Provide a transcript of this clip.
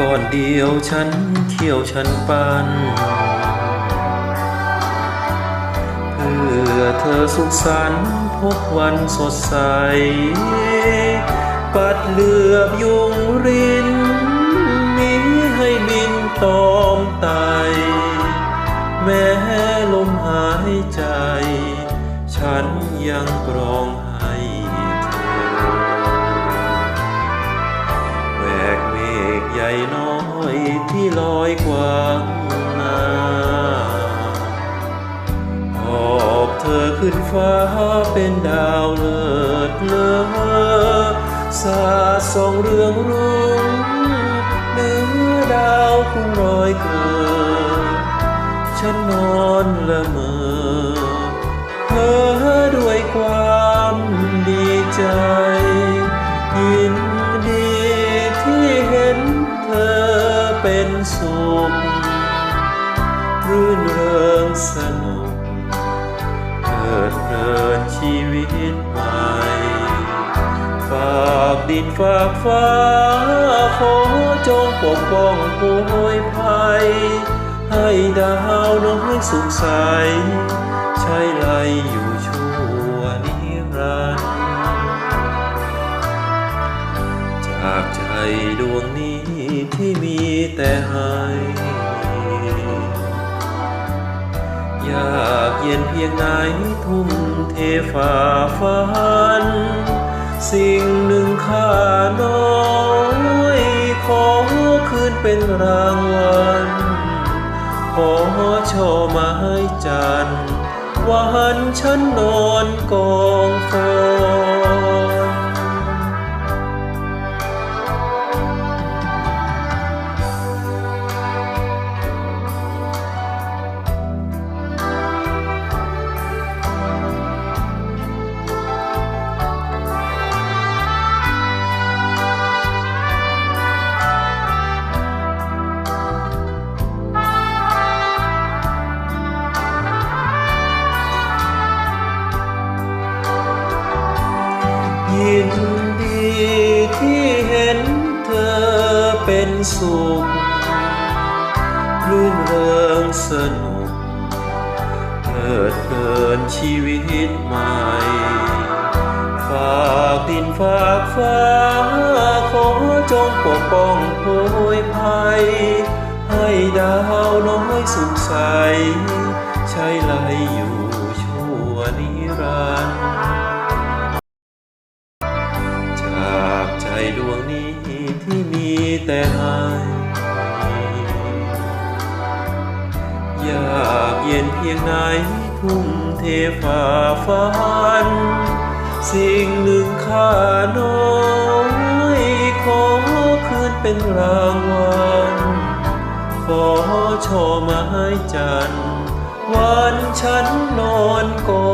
ก้อนเดียวฉันเคี่ยวฉันปันเพื่อเธอสุขสันต์พบวันสดใส ปัดเหลือบยุงรินนี้ให้บินตอมไตแม้ลมหายใจ ฉันยังกรองางนาหอบเธอขึ้นฟ้าเป็นดาวเลิศเลอสาสองเรื่องรุ่งเหนือดาวคุ้งรอยเกิดฉันนอนละเมอเพ้อด้วยความดีใจ สนุกเกิดเพลินชีวิตใหม่ฝากดินฝากฟ้าขอจงปกป้องผู้โวยภัย ให้ดาวน้อยสุขใส ใช้ไลอยู่ชั่วนิรันดร์จากใจดวงนี้ที่มีแต่ให้ ยากเย็นเพียงไหนทุ่มเทฝ่าฟัน สิ่งหนึ่งค่าน้อยขอคืนเป็นรางวัลขอช่อไม้จันวันฉันนอนกองฟอง สุขรื่นเริงสนุกเพิดเพลินชีวิตใหม่ ฝากดินฝากฟ้า ขอจงปกป้องโพยภัย ให้ดาวน้อยสุขใส ใช้ไหลอยู่ แต่ห้อยากเย็นเพียงไหนทุ่มเทฝ่าฟัน สิ่งหนึ่งค่าน้อยขอคืนเป็นรางวัลขอช่อไม้จันทร์วันฉันนอนกองฟอน